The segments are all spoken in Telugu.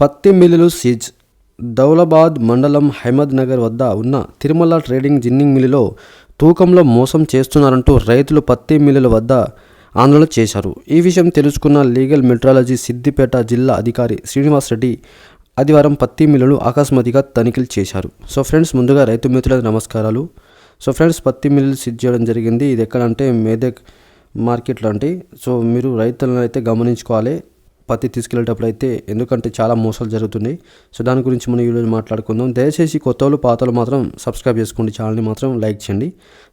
పత్తి మిల్లులు సీజ్. దౌలాబాద్ మండలం హైమద్ నగర్ వద్ద ఉన్న తిరుమల ట్రేడింగ్ జిన్నింగ్ మిల్లులో తూకంలో మోసం చేస్తున్నారంటూ రైతులు పత్తి మిల్లుల వద్ద ఆందోళన చేశారు. ఈ విషయం తెలుసుకున్న లీగల్ మెట్రాలజీ సిద్దిపేట జిల్లా అధికారి శ్రీనివాస్ రెడ్డి ఆదివారం పత్తి మిల్లులు అకస్మాత్తుగా తనిఖీలు చేశారు. సో ఫ్రెండ్స్ ముందుగా రైతు మిత్రులకు నమస్కారాలు. సో ఫ్రెండ్స్ పత్తి మిల్లులు సిజ్ చేయడం జరిగింది. ఇది ఎక్కడంటే మేదక్ మార్కెట్ లాంటి సో మీరు రైతులను అయితే గమనించుకోవాలి. పత్తి తీసుకెళ్ళేటప్పుడు అయితే ఎందుకంటే చాలా మోసాలు జరుగుతున్నాయి. సో దాని గురించి మనం ఈరోజు మాట్లాడుకుందాం. దయచేసి కొత్త వాళ్ళు పాతలు మాత్రం సబ్స్క్రైబ్ చేసుకోండి. ఛానల్ని మాత్రం లైక్ చేయండి.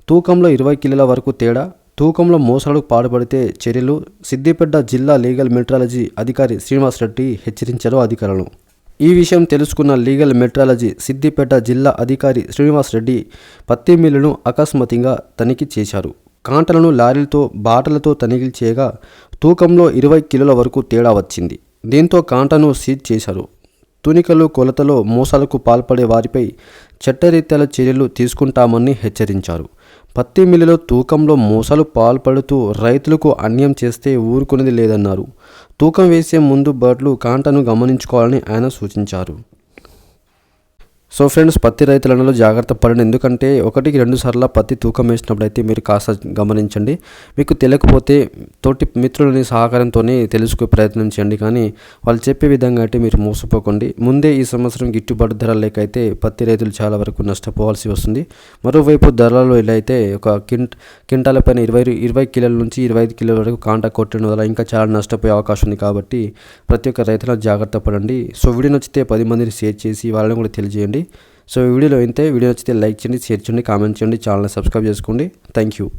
తూకంలో ఇరవై కిలోల వరకు తేడా తూకంలో మోసాలకు పాల్పడితే చర్యలు సిద్దిపేట జిల్లా లీగల్ మెట్రాలజీ అధికారి శ్రీనివాస్ రెడ్డి హెచ్చరించారు అధికారులను ఈ విషయం తెలుసుకున్న లీగల్ మెట్రాలజీ సిద్దిపేట జిల్లా అధికారి శ్రీనివాస్ రెడ్డి పత్తి మిల్లును అకస్మాత్తుగా తనిఖీ చేశారు. కాంటలను లారీలతో బాటలతో తనిఖీ చేయగా తూకంలో ఇరవై కిలోల వరకు తేడా వచ్చింది. దీంతో కాంటను సీజ్ చేశారు. తునికలు కొలతలో మోసాలకు పాల్పడే వారిపై చట్టరీత్యాల చర్యలు తీసుకుంటామని హెచ్చరించారు. పత్తి మిల్లులో తూకంలో మోసాలు పాల్పడుతూ రైతులకు అన్యాయం చేస్తే ఊరుకునేది లేదన్నారు. తూకం వేసే ముందు బర్డ్లు కాంటను గమనించుకోవాలని ఆయన సూచించారు. సో ఫ్రెండ్స్ పత్తి రైతులలో జాగ్రత్త పడండి. ఎందుకంటే ఒకటికి రెండు సార్లు పత్తి తూకం వేసినప్పుడు అయితే మీరు కాస్త గమనించండి. మీకు తెలియకపోతే తోటి మిత్రులని సహకారంతోనే తెలుసుకునే ప్రయత్నం చేయండి. కానీ వాళ్ళు చెప్పే విధంగా అయితే మీరు మోసపోకండి. ముందే ఈ సంవత్సరం గిట్టుబాటు ధర లేకైతే పత్తి రైతులు చాలా వరకు నష్టపోవాల్సి వస్తుంది. మరోవైపు ధరలలో ఇలా అయితే ఒక కింట్ కింటాల పైన ఇరవై ఇరవై కిలోల నుంచి ఇరవై ఐదు కిలోల వరకు కాంటా కొట్టడం వల్ల ఇంకా చాలా నష్టపోయే అవకాశం ఉంది కాబట్టి ప్రతి ఒక్క రైతులను జాగ్రత్త పడండి. సో వీడియో నచ్చితే పది మందిని షేర్ చేసి వాళ్ళని కూడా తెలియజేయండి. సో ఈ వీడియోలో అయితే వీడియో నచ్చితే లైక్ చేయండి షేర్ చేయండి కామెంట్ చేయండి ఛానల్ సబ్స్క్రైబ్ చేసుకోండి. Thank you